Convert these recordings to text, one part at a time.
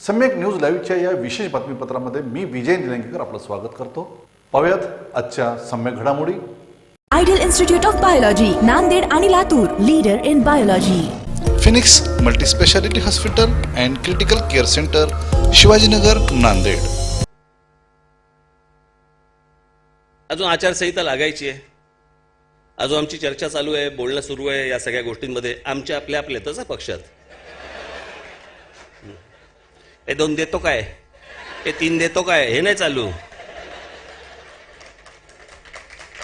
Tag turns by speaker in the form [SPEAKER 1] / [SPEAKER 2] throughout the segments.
[SPEAKER 1] सम्यक न्यूज लाईव्हच्या या विशेष बातमीपत्रामध्ये मी विजय निलंगेकर आपलं स्वागत करतो. पाहूयात आजच्या सम्यक घडामोडी.
[SPEAKER 2] Ideal institute of biology Nanded आणि Latur leader in biology
[SPEAKER 3] Phoenix multispeciality hospital and critical care centre Shivajinagar Nanded.
[SPEAKER 4] अजून आचारसंहिता लागायची आहे. अजून आमची चर्चा चालू आहे बोलणं सुरू आहे या सगळ्या गोष्टींमध्ये आमच्या आपल्या आपल्यातच आहे पक्षात. हे दोन देतो काय? हे तीन देतो काय? हे नाही चालू.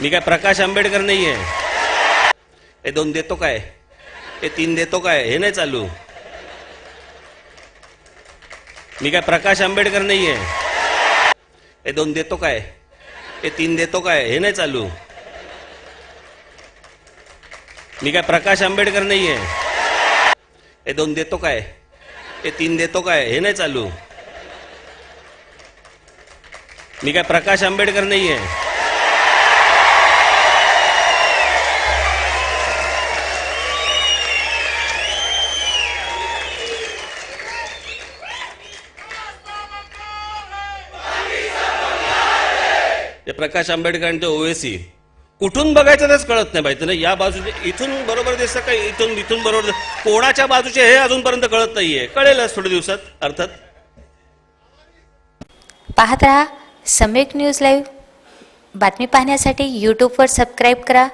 [SPEAKER 4] मी काय प्रकाश आंबेडकर नाही आहे हे दोन देतो काय? हे तीन देतो काय? हे नाही चालू. मी काय प्रकाश आंबेडकर नाही आहे हे दोन देतो काय? हे तीन देतो काय? हे नाही चालू. मी काय प्रकाश आंबेडकर नाही आहे हे दोन देतो काय? हे तीन देतो काय? हे नाही चालू. मी काय प्रकाश आंबेडकर नाही आहे ते प्रकाश आंबेडकर आणि ते ओवेसी. कुठून बघायचं तेच कळत नाही बाई ना. या बाजूचे इथून बरोबर दिसतं का इथून इथून बरोबर कोणाच्या बाजूचे हे अजूनपर्यंत कळत नाहीये. कळेलच थोड्या दिवसात अर्थात.
[SPEAKER 5] पाहत राहा सम्यक न्यूज लाईव्ह. बातमी पाहण्यासाठी यूट्यूबवर सबस्क्राईब करा.